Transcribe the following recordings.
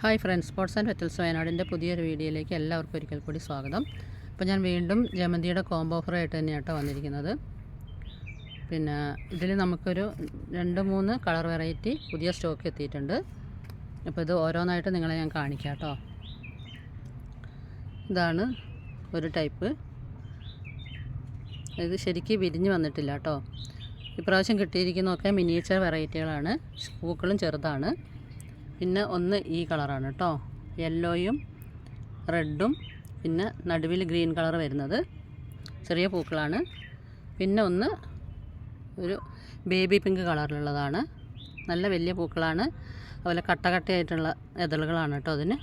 Hi friends sports and വെറ്റൽസ് വയനാടിന്റെ പുതിയൊരു വീഡിയോയിലേക്ക് എല്ലാവർക്കും ഒരിക്കൽ കൂടി സ്വാഗതം. അപ്പോൾ ഞാൻ വീണ്ടും ജമന്തിയുടെ കോംബോ ഓഫറായിട്ട് കേട്ടോ വന്നിരിക്കുന്നത്. പിന്നെ ഇതിൽ നമുക്കൊരു രണ്ട് മൂന്ന് കളർ വെറൈറ്റി പുതിയ സ്റ്റോക്ക് എത്തിയിട്ടുണ്ട്. അപ്പോൾ ഇത് ഓരോന്നായിട്ട് നിങ്ങളെ ഞാൻ കാണിക്കാം കേട്ടോ. ഇതാണ് ഒരു ടൈപ്പ് ഇത് ശരിക്കും വിരിഞ്ഞ് വന്നിട്ടില്ല കേട്ടോ. ഇപ്രാവശ്യം കിട്ടിയിരിക്കുന്നതൊക്കെ മിനിയേച്ചർ വെറൈറ്റികളാണ് പൂക്കളും ചെറുതാണ്. പിന്നെ ഒന്ന് ഈ കളറാണ് കേട്ടോ യെല്ലോയും റെഡും പിന്നെ നടുവിൽ ഗ്രീൻ കളർ വരുന്നത്. ചെറിയ പൂക്കളാണ്. പിന്നെ ഒന്ന് ഒരു ബേബി പിങ്ക് കളറിലുള്ളതാണ്. നല്ല വലിയ പൂക്കളാണ്. അതുപോലെ കട്ടകട്ടയായിട്ടുള്ള എതളുകളാണ് കേട്ടോ അതിന്.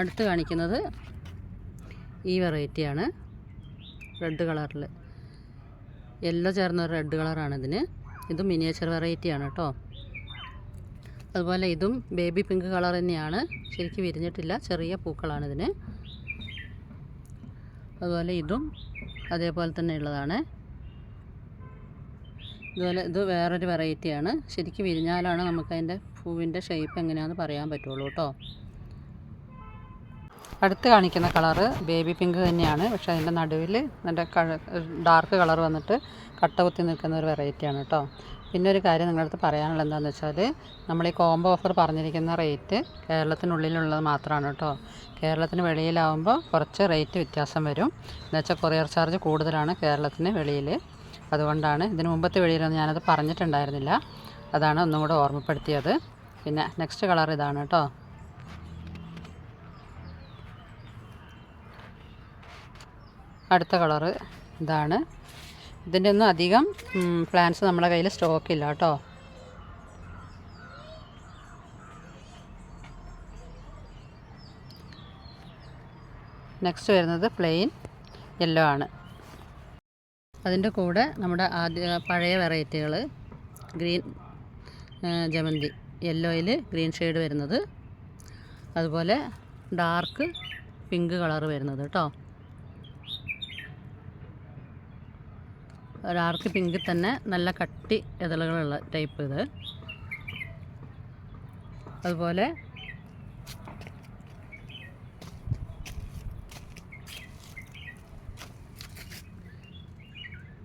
അടുത്ത് കാണിക്കുന്നത് ഈ വെറൈറ്റിയാണ് റെഡ് കളറിൽ യെല്ലോ ചേർന്ന റെഡ് കളറാണ് ഇതിന്. ഇത് മിനിയേച്ചർ വെറൈറ്റിയാണ് കേട്ടോ അതുപോലെ ഇതും ബേബി പിങ്ക് കളർ തന്നെയാണ്. ശരിക്കും വിരിഞ്ഞിട്ടില്ല. ചെറിയ പൂക്കളാണ് ഇതിന്. അതുപോലെ ഇതും അതേപോലെ തന്നെ ഉള്ളതാണ്. ഇതുപോലെ ഇത് വേറൊരു വെറൈറ്റിയാണ് ശരിക്കും വിരിഞ്ഞാലാണ് നമുക്കതിന്റെ പൂവിന്റെ ഷേപ്പ് എങ്ങനെയാണെന്ന് പറയാൻ പറ്റുള്ളൂ കേട്ടോ അടുത്ത് കാണിക്കുന്ന കളറ് ബേബി പിങ്ക് തന്നെയാണ്. പക്ഷേ അതിന്റെ നടുവിൽ നല്ല ഡാർക്ക് കളർ വന്നിട്ട് കട്ട കുത്തി നിൽക്കുന്ന ഒരു വെറൈറ്റിയാണ് കേട്ടോ പിന്നെ ഒരു കാര്യം നിങ്ങളടുത്ത് പറയാനുള്ളത് എന്താണെന്ന് വെച്ചാൽ നമ്മൾ ഈ കോംബോ ഓഫർ പറഞ്ഞിരിക്കുന്ന റേറ്റ് കേരളത്തിനുള്ളിലുള്ളത് മാത്രമാണ് കേട്ടോ കേരളത്തിന് വെളിയിലാവുമ്പോൾ കുറച്ച് റേറ്റ് വ്യത്യാസം വരും. എന്നുവെച്ചാൽ കൊറിയർ ചാർജ് കൂടുതലാണ് കേരളത്തിന് വെളിയിൽ. അതുകൊണ്ടാണ് ഇതിന് മുമ്പത്തെ വെളിയിലൊന്നും ഞാനത് പറഞ്ഞിട്ടുണ്ടായിരുന്നില്ല. അതാണ് ഒന്നും കൂടെ ഓർമ്മപ്പെടുത്തിയത്. പിന്നെ നെക്സ്റ്റ് കളർ ഇതാണ് കേട്ടോ അടുത്ത കളറ് ഇതാണ്. ഇതിന്റെ ഒന്നും അധികം പ്ലാന്റ്സ് നമ്മുടെ കയ്യിൽ സ്റ്റോക്കില്ല കേട്ടോ. നെക്സ്റ്റ് വരുന്നത് പ്ലെയിൻ യെല്ലോ ആണ്. അതിന്റെ കൂടെ നമ്മുടെ ആദ്യ പഴയ വെറൈറ്റികൾ ഗ്രീൻ ജമന്തി യെല്ലോയിൽ ഗ്രീൻ ഷെയ്ഡ് വരുന്നത്. അതുപോലെ ഡാർക്ക് പിങ്ക് കളർ വരുന്നത് കേട്ടോ. ഡാർക്ക് പിങ്കിൽ തന്നെ നല്ല കട്ടി ഇതളുകളുള്ള ടൈപ്പ് ഇത്. അതുപോലെ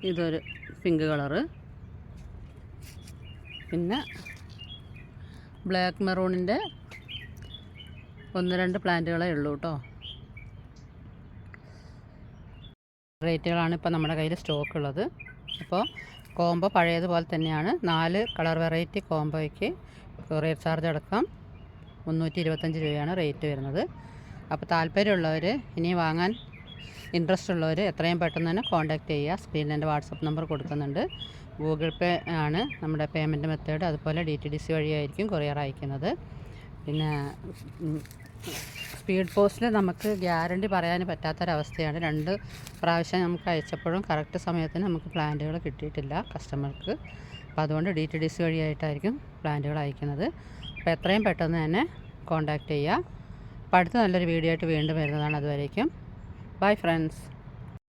ഇതൊരു പിങ്ക് കളറ്. പിന്നെ ബ്ലാക്ക് മെറൂണിന്റെ ഒന്ന് രണ്ട് പ്ലാന്റുകളേ ഉള്ളൂ കേട്ടോ. റേറ്റുകളാണ് ഇപ്പോൾ നമ്മുടെ കയ്യിൽ സ്റ്റോക്ക് ഉള്ളത് അപ്പോൾ കോംബോ പഴയതുപോലെ തന്നെയാണ്. നാല് കളർ വെറൈറ്റി കോംബോയ്ക്ക് കൊറിയർ ചാർജ് അടക്കം മുന്നൂറ്റി ഇരുപത്തഞ്ച് രൂപയാണ് റേറ്റ് വരുന്നത്. അപ്പോൾ താല്പര്യമുള്ളവർ ഇനി വാങ്ങാൻ ഇൻട്രസ്റ്റ് ഉള്ളവർ എത്രയും പെട്ടെന്ന് തന്നെ കോൺടാക്റ്റ് ചെയ്യുക. സ്ക്രീനിൽ എന്റെ വാട്സപ്പ് നമ്പർ കൊടുക്കുന്നുണ്ട്. ഗൂഗിൾ പേ ആണ് നമ്മുടെ പേയ്മെന്റ് മെത്തേഡ് അതുപോലെ ഡി ടി ഡി സി വഴിയായിരിക്കും കൊറിയർ അയക്കുന്നത്. പിന്നെ സ്പീഡ് പോസ്റ്റിൽ നമുക്ക് ഗ്യാരണ്ടി പറയാൻ പറ്റാത്തൊരവസ്ഥയാണ്. രണ്ട് പ്രാവശ്യം നമുക്ക് അയച്ചപ്പോഴും കറക്റ്റ് സമയത്തിന് നമുക്ക് പ്ലാന്റുകൾ കിട്ടിയിട്ടില്ല കസ്റ്റമർക്ക്. അപ്പോൾ അതുകൊണ്ട് ഡി ടി ഡി സി വഴിയായിട്ടായിരിക്കും പ്ലാന്റുകൾ അയക്കുന്നത്. അപ്പോൾ എത്രയും പെട്ടെന്ന് തന്നെ കോൺടാക്റ്റ് ചെയ്യുക. അപ്പോൾ അടുത്ത നല്ലൊരു വീഡിയോ ആയിട്ട് വീണ്ടും വരുന്നതാണ്. അതുവരേക്കും. Bye friends.